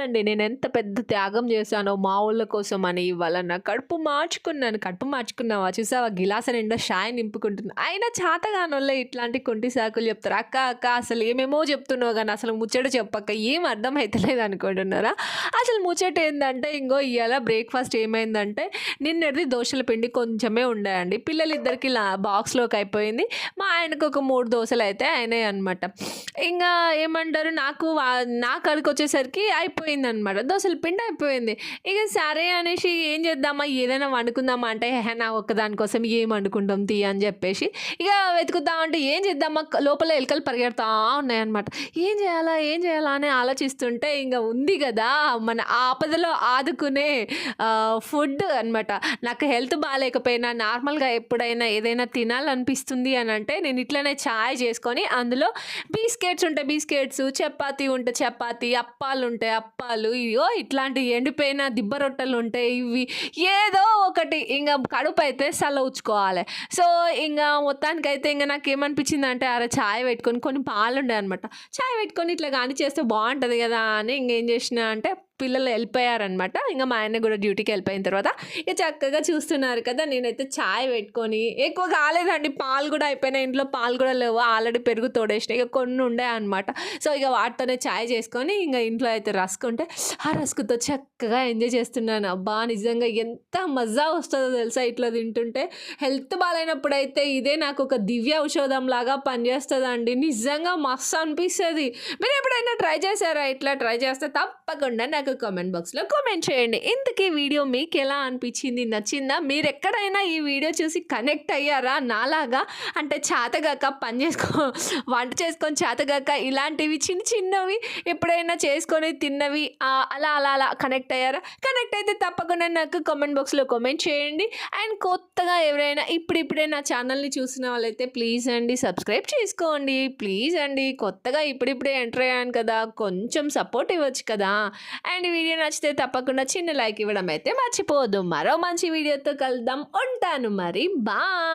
అండి నేను ఎంత పెద్ద త్యాగం చేశానో మా ఊళ్ళ కోసం అని ఇవాళ నా కడుపు మార్చుకున్నాను. కడుపు మార్చుకున్నావా? చూసావా? గిలాస నిండా షాయ్ నింపుకుంటున్నా. అయినా చేతగానోళ్ళే ఇట్లాంటి కొంటి సాకులు చెప్తారు. అక్క అక్క అసలు ఏమేమో చెప్తున్నావు కానీ అసలు ముచ్చట చెప్పక్క. ఏం అర్థం అవుతలేదు అనుకుంటున్నారా? అసలు ముచ్చట ఏంటంటే ఇంకో ఇవాళ బ్రేక్ఫాస్ట్ ఏమైందంటే నిన్నటిది దోశల పిండి కొంచెమే ఉండాయండి. పిల్లలిద్దరికి లా బాక్స్లోకి అయిపోయింది. మా ఆయనకు ఒక మూడు దోశలు అయితే అయినాయి అనమాట ఇంకా ఏమంటారు? నాకు నా కాడికి వచ్చేసరికి అయిపోయింది. అనమాట దోశల పిండి అయిపోయింది. ఇక సరే అనేసి ఏం చేద్దామా? ఏదైనా వండుకుందామా? అంటే "హే, నా ఒక్కదానికోసం ఏం వండుకుంటాం తీ అని చెప్పేసి ఇక వెతుకుతామంటే ఏం చేద్దామా? లోపల ఎలుకలు పరిగెడతా ఉన్నాయన్నమాట. ఏం చేయాలా? ఏం చేయాలా? అని ఆలోచిస్తుంటే ఇంకా ఉంది కదా మన ఆపదలో ఆదుకునే ఫుడ్ అనమాట నాకు హెల్త్ బాగాలేకపోయినా నార్మల్గా ఎప్పుడైనా ఏదైనా తినాలనిపిస్తుంది అని అంటే నేను ఇట్లనే చాయ్ చేసుకొని అందులో బిస్కెట్స్ ఉంటాయి బిస్కెట్స్ చపాతీ ఉంటే చపాతీ అప్పాలు ఉంటాయి అప్పాలు ఇయో ఇట్లాంటి ఎండిపోయిన దిబ్బ రొట్టెలు ఉంటాయి ఇవి ఏదో ఒకటి ఇంకా కడుపు అయితే సలవుచ్చుకోవాలి. సో ఇంకా మొత్తానికైతే ఇంకా నాకు ఏమనిపించింది అంటే అరే చాయ్ పెట్టుకొని కొన్ని పాలు ఉండే అనమాట చాయ్ పెట్టుకొని ఇట్లా కానీ చేస్తే బాగుంటుంది కదా అని ఇంకేం చేసిన అంటే పిల్లలు వెళ్ళిపోయారనమాట ఇంకా మా ఆయన కూడా డ్యూటీకి వెళ్ళిపోయిన తర్వాత ఇక చక్కగా చూస్తున్నారు కదా నేనైతే చాయ్ పెట్టుకొని ఎక్కువ కాలేదండి పాలు కూడా అయిపోయినాయి. ఇంట్లో పాలు కూడా లేవు ఆల్రెడీ పెరుగు తోడేసిన ఇక కొన్ని ఉండే అనమాట సో ఇక వాటితోనే చాయ్ చేసుకొని ఇంకా ఇంట్లో అయితే రస్క్ ఉంటే ఆ రస్క్తో చక్కగా ఎంజాయ్ చేస్తున్నాను. అబ్బా నిజంగా ఎంత మజా వస్తుందో తెలుసా ఇట్లా తింటుంటే. హెల్త్ బాగాలేనప్పుడు అయితే ఇదే నాకు ఒక దివ్య ఔషధం లాగా పనిచేస్తుందండి. నిజంగా మస్తు అనిపిస్తుంది. మీరు ఎప్పుడైనా ట్రై చేశారా? ఇట్లా ట్రై చేస్తే తప్పకుండా నాకు కామెంట్ బాక్స్లో కామెంట్ చేయండి. ఇంతకీ వీడియో మీకు ఎలా అనిపించింది? నచ్చిందా? మీరు ఎక్కడైనా ఈ వీడియో చూసి కనెక్ట్ అయ్యారా? నాలాగా అంటే చేతగాక పని చేసుకో వంట చేసుకొని చేతగాక ఇలాంటివి చిన్న చిన్నవి ఎప్పుడైనా చేసుకొని తిన్నవి అలా అలా అలా కనెక్ట్ అయ్యారా? కనెక్ట్ అయితే తప్పకుండా నాకు కామెంట్ బాక్స్లో కామెంట్ చేయండి. అండ్ కొత్తగా ఎవరైనా ఇప్పుడిప్పుడే నా ఛానల్ని చూసిన వాళ్ళైతే ప్లీజ్ అండి సబ్స్క్రైబ్ చేసుకోండి. ప్లీజ్ అండి కొత్తగా ఇప్పుడిప్పుడే ఎంటర్ అయ్యాను కదా కొంచెం సపోర్ట్ ఇవ్వచ్చు కదా. అండ్ ఈ వీడియో నచ్చితే తప్పకుండా చిన్న లైక్ ఇవ్వడం అయితే మర్చిపోవద్దు. మరో మంచి వీడియోతో కలుద్దాం. ఉంటాను మరి. బా